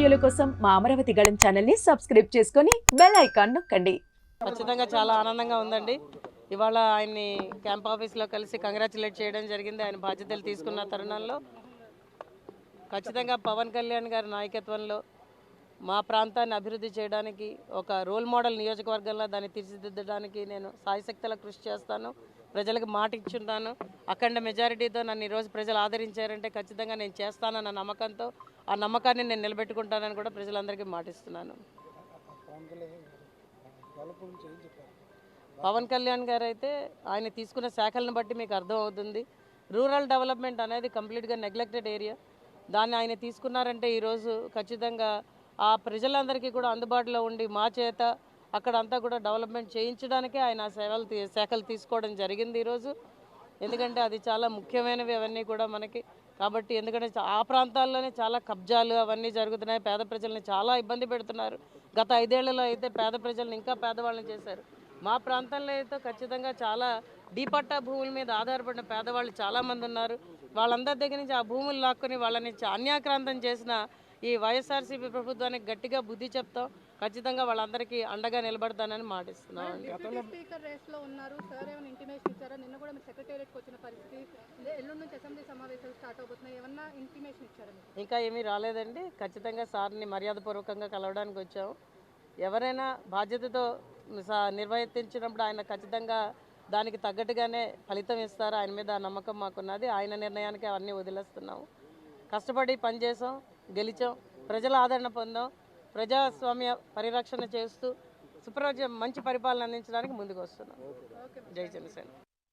వీడియోల కోసం మా అమరావతి గళం ఛానల్ని సబ్స్క్రైబ్ చేసుకొని బెల్ ఐకాన్ నొక్కండి. ఖచ్చితంగా చాలా ఆనందంగా ఉందండి. ఇవాళ ఆయన్ని క్యాంప్ ఆఫీస్లో కలిసి కంగ్రాచులేట్ చేయడం జరిగింది. ఆయన బాధ్యతలు తీసుకున్న తరుణంలో ఖచ్చితంగా పవన్ కళ్యాణ్ గారి నాయకత్వంలో మా ప్రాంతాన్ని అభివృద్ధి చేయడానికి ఒక రోల్ మోడల్ నియోజకవర్గంలో దాన్ని తీర్చిదిద్దడానికి నేను సాయశక్తుల కృషి చేస్తాను. ప్రజలకు మాట ఇచ్చుంటాను. అఖండ మెజారిటీతో నన్ను ఈరోజు ప్రజలు ఆదరించారంటే ఖచ్చితంగా నేను చేస్తానన్న నమ్మకంతో ఆ నమ్మకాన్ని నేను నిలబెట్టుకుంటానని కూడా ప్రజలందరికీ మాటిస్తున్నాను. పవన్ కళ్యాణ్ గారు అయితే ఆయన తీసుకున్న శాఖలను బట్టి మీకు అర్థం అవుతుంది రూరల్ డెవలప్మెంట్ అనేది కంప్లీట్గా నెగ్లెక్టెడ్ ఏరియా. దాన్ని ఆయన తీసుకున్నారంటే ఈరోజు ఖచ్చితంగా ఆ ప్రజలందరికీ కూడా అందుబాటులో ఉండి మా చేత అక్కడంతా కూడా డెవలప్మెంట్ చేయించడానికే ఆయన సేవలు తీ- శాఖలు తీసుకోవడం జరిగింది ఈరోజు. ఎందుకంటే అది చాలా ముఖ్యమైనవి అవన్నీ కూడా మనకి. కాబట్టి ఎందుకంటే ఆ ప్రాంతాల్లోనే చాలా కబ్జాలు అవన్నీ జరుగుతున్నాయి. పేద ప్రజల్ని చాలా ఇబ్బంది పెడుతున్నారు. గత ఐదేళ్ళలో అయితే పేద ప్రజల్ని ఇంకా పేదవాళ్ళని చేశారు. మా ప్రాంతంలో అయితే ఖచ్చితంగా చాలా డీపట్టా భూముల మీద ఆధారపడిన పేదవాళ్ళు చాలామంది ఉన్నారు. వాళ్ళందరి దగ్గర నుంచి ఆ భూములు లాక్కొని వాళ్ళని అన్యాక్రాంతం చేసిన ఈ వైఎస్ఆర్సీపీ ప్రభుత్వానికి గట్టిగా బుద్ధి చెప్తాం. ఖచ్చితంగా వాళ్ళందరికీ అండగా నిలబడతానని మాటిస్తున్నాం. ఇంకా ఏమీ రాలేదండి. ఖచ్చితంగా సార్ని మర్యాదపూర్వకంగా కలవడానికి వచ్చాము ఎవరైనా బాధ్యతతో నిర్వర్తించినప్పుడు ఆయన ఖచ్చితంగా దానికి తగ్గట్టుగానే ఫలితం ఇస్తారు. ఆయన మీద నమ్మకం మాకున్నది. ఆయన నిర్ణయానికి అవన్నీ వదిలేస్తున్నాము కష్టపడి పనిచేసాం గెలిచాం. ప్రజల ఆదరణ పొందాం. ప్రజాస్వామ్య పరిరక్షణ చేస్తూ సుప్రజ మంచి పరిపాలన అందించడానికి ముందుకు వస్తున్నాం. జై జనసేన.